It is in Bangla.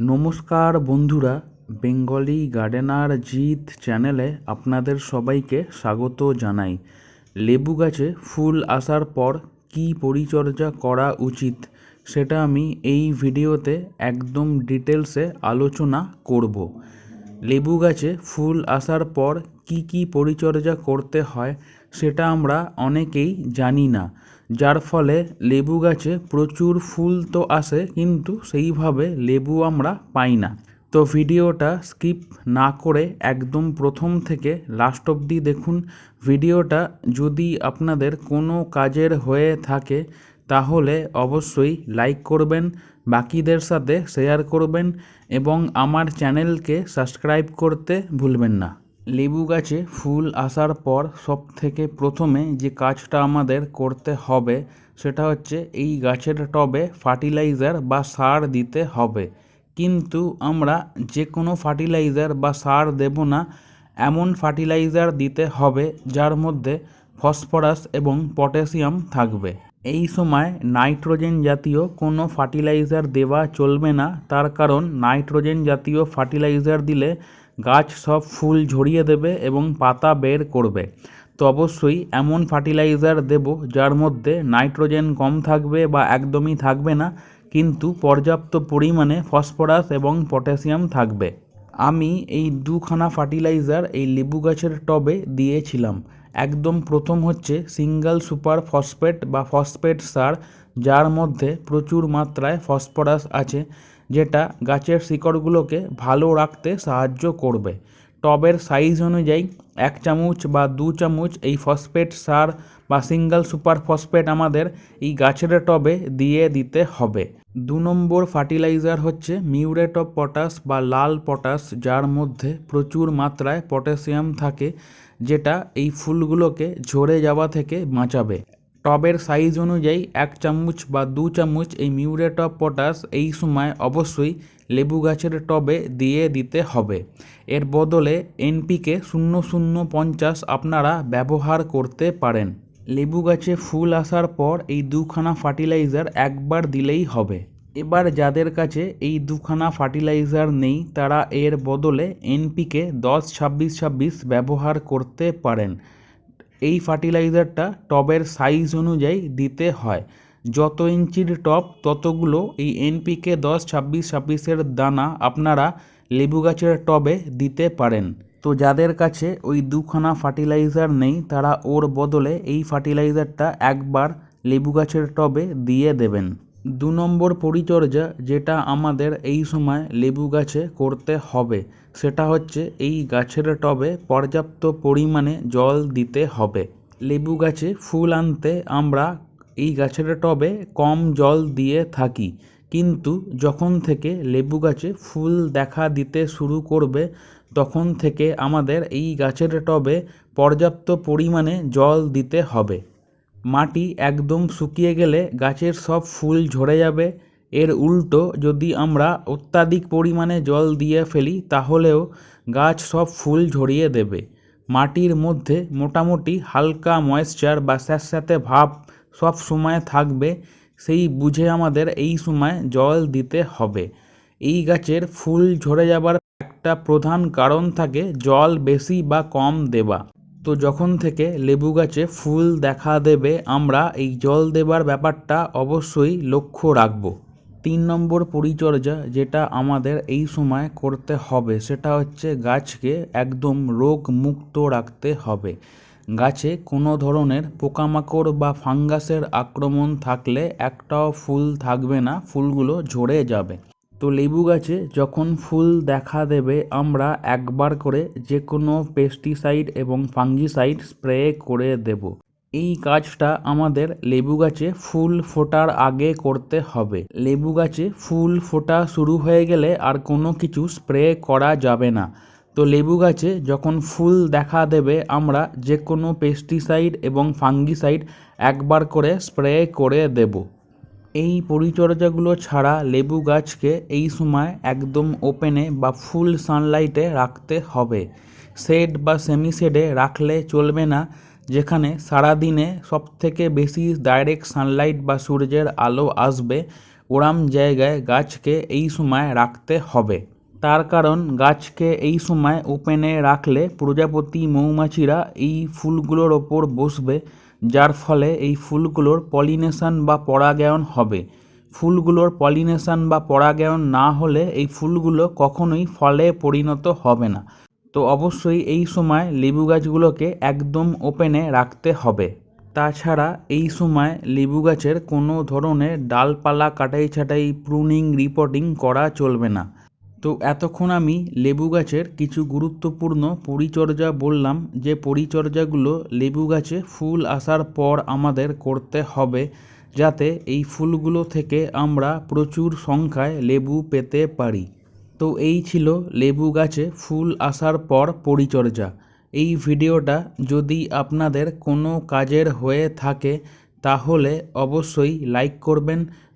নমস্কার বন্ধুরা, বেঙ্গলি গার্ডেনার জিৎ চ্যানেলে আপনাদের সবাইকে স্বাগত জানাই। লেবু গাছে ফুল আসার পর কী পরিচর্যা করা উচিত সেটা আমি এই ভিডিওতে একদম ডিটেলসে আলোচনা করব। লেবু গাছে ফুল আসার পর কি কি পরিচর্যা করতে হয় সেটা আমরা অনেকেই জানি না। যার ফলে লেবু গাছে প্রচুর ফুল তো আসে, কিন্তু সেইভাবে লেবু আমরা পাই না। তো ভিডিওটা স্কিপ না করে একদম প্রথম থেকে লাস্ট অবধি দেখুন। ভিডিওটা যদি আপনাদের কোনো কাজের হয়ে থাকে, তাহলে অবশ্যই লাইক করবেন, বাকিদের সাথে শেয়ার করবেন এবং আমার চ্যানেলকে সাবস্ক্রাইব করতে ভুলবেন না। লেবু গাছে ফুল আসার পর সব থেকে প্রথমে যে কাজটা আমাদের করতে হবে সেটা হচ্ছে এই গাছের টবে ফার্টিলাইজার বা সার দিতে হবে। কিন্তু আমরা যে কোনো ফার্টিলাইজার বা সার দেব না, এমন ফার্টিলাইজার দিতে হবে যার মধ্যে ফসফরাস এবং পটাশিয়াম থাকবে। এই সময় নাইট্রোজেন জাতীয় কোনো ফার্টিলাইজার দেওয়া চলবে না, তার কারণ নাইট্রোজেন জাতীয় ফার্টিলাইজার দিলে গাছ সব ফুল ঝরিয়ে দেবে এবং পাতা বের করবে। তো অবশ্যই এমন ফার্টিলাইজার দেব যার মধ্যে নাইট্রোজেন কম থাকবে বা একদমই থাকবে না, কিন্তু পর্যাপ্ত পরিমাণে ফসফরাস এবং পটাশিয়াম থাকবে। আমি এই দুখানা ফার্টিলাইজার এই লেবু গাছের টবে দিয়েছিলাম। একদম প্রথম হচ্ছে সিঙ্গেল সুপার ফসফেট বা ফসফেট সার, যার মধ্যে প্রচুর মাত্রায় ফসফরাস আছে। যেটা গাছের শিকড়গুলোকে ভালো রাখতে সাহায্য করবে। টবের সাইজ অনুযায়ী এক চামচ বা দু চামচ এই ফসফেট সার বা সিঙ্গেল সুপার ফসফেট আমাদের এই গাছের টবে দিয়ে দিতে হবে। দু নম্বর ফার্টিলাইজার হচ্ছে মিউরেট অফ পটাশ বা লাল পটাশ যার মধ্যে প্রচুর মাত্রায় পটাশিয়াম থাকে, যেটা এই ফুলগুলোকে ঝরে যাওয়া থেকে বাঁচাবে। টবের সাইজ অনুযায়ী এক চামচ বা দু চামচ এই মিউরেট অফ পটাশ এই সময় অবশ্যই লেবু গাছের টবে দিয়ে দিতে হবে। এর বদলে এনপিকে শূন্য শূন্য পঞ্চাশ আপনারা ব্যবহার করতে পারেন। লেবু গাছে ফুল আসার পর এই দুখানা ফার্টিলাইজার একবার দিলেই হবে। এবার যাদের কাছে এই দুখানা ফার্টিলাইজার নেই, তারা এর বদলে এনপিকে দশ ছাব্বিশ ছাব্বিশ ব্যবহার করতে পারেন। এই ফার্টিলাইজারটা টবের সাইজ অনুযায়ী দিতে হয়। যত ইঞ্চির টপ ততগুলো এই এনপিকে দশ, ছাব্বিশ, ছাব্বিশের দানা আপনারা লেবু গাছের টবে দিতে পারেন। তো যাদের কাছে ওই দুখানা ফার্টিলাইজার নেই, তারা ওর বদলে এই ফার্টিলাইজারটা একবার লেবু গাছের টবে দিয়ে দেবেন। দু নম্বর পরিচর্যা যেটা আমাদের এই সময় লেবু গাছে করতে হবে, সেটা হচ্ছে এই গাছের টবে পর্যাপ্ত পরিমাণে জল দিতে হবে। লেবু গাছে ফুল আনতে আমরা এই গাছের টবে কম জল দিয়ে থাকি, কিন্তু যখন থেকে লেবু গাছে ফুল দেখা দিতে শুরু করবে, তখন থেকে আমাদের এই গাছের টবে পর্যাপ্ত পরিমাণে জল দিতে হবে। মাটি একদম শুকিয়ে গেলে গাছের সব ফুল ঝরে যাবে। এর উল্টো যদি আমরা অত্যাধিক পরিমাণে জল দিয়ে ফেলি, তাহলেও গাছ সব ফুল ঝরিয়ে দেবে। মাটির মধ্যে মোটামুটি হালকা ময়েশ্চার বা স্যাঁতস্যাঁতে ভাব সব সময় থাকবে, সেই বুঝে আমাদের এই সময় জল দিতে হবে। এই গাছের ফুল ঝরে যাবার একটা প্রধান কারণ থাকে জল বেশি বা কম দেওয়া। তো যখন থেকে লেবু গাছে ফুল দেখা দেবে, আমরা এই জল দেবার ব্যাপারটা অবশ্যই লক্ষ্য রাখব। তিন নম্বর পরিচর্যা যেটা আমাদের এই সময় করতে হবে, সেটা হচ্ছে গাছকে একদম রোগ মুক্ত রাখতে হবে। গাছে কোনো ধরনের পোকামাকড় বা ফাঙ্গাসের আক্রমণ থাকলে একটাও ফুল থাকবে না, ফুলগুলো ঝরে যাবে। তো লেবু গাছে যখন ফুল দেখা দেবে, আমরা একবার করে যে কোনো পেস্টিসাইড এবং ফাঙ্গিসাইড স্প্রে করে দেব। এই কাজটা আমাদের লেবু গাছে ফুল ফোটার আগে করতে হবে। লেবু গাছে ফুল ফোটা শুরু হয়ে গেলে আর কোনো কিছু স্প্রে করা যাবে না। তো লেবু গাছে যখন ফুল দেখা দেবে, আমরা যে কোনো পেস্টিসাইড এবং ফাঙ্গিসাইড একবার করে স্প্রে করে দেব। এই পরিচর্যাগুলো ছাড়া লেবু গাছকে এই সময় একদম ওপেনে বা ফুল সানলাইটে রাখতে হবে। শেড বা সেমি শেডে রাখলে চলবে না, যেখানে সারাদিনে সবথেকে বেশি ডাইরেক্ট সানলাইট বা সূর্যের আলো আসবে, ওরাম জায়গায় গাছকে এই সময় রাখতে হবে। তার কারণ, গাছকে এই সময় ওপেনে রাখলে প্রজাপতি মৌমাছিরা এই ফুলগুলোর ওপর বসবে যার ফলে এই ফুলগুলোর পলিনেশন বা পরাগায়ন হবে। ফুলগুলোর পলিনেশন বা পরাগায়ন না হলে এই ফুলগুলো কখনোই ফলে পরিণত হবে না। তো অবশ্যই এই সময় লেবু গাছগুলোকে একদম ওপেনে রাখতে হবে। তাছাড়া এই সময় লেবু গাছের কোনো ধরনের ডালপালা কাটাই ছাটাই প্রুনিং রিপোর্টিং করা চলবে না। তো এতক্ষণ আমি লেবু গাছের কিছু গুরুত্বপূর্ণ পরিচর্যা বললাম যে পরিচর্যাগুলো লেবু গাছে ফুল আসার পর আমাদের করতে হবে যাতে এই ফুলগুলো থেকে আমরা প্রচুর সংখ্যায় লেবু পেতে পারি। তো এই ছিল লেবু গাছে ফুল আসার পর পরিচর্যা। এই ভিডিওটা যদি আপনাদের কোনো কাজের হয়ে থাকে তাহলে অবশ্যই লাইক করবেন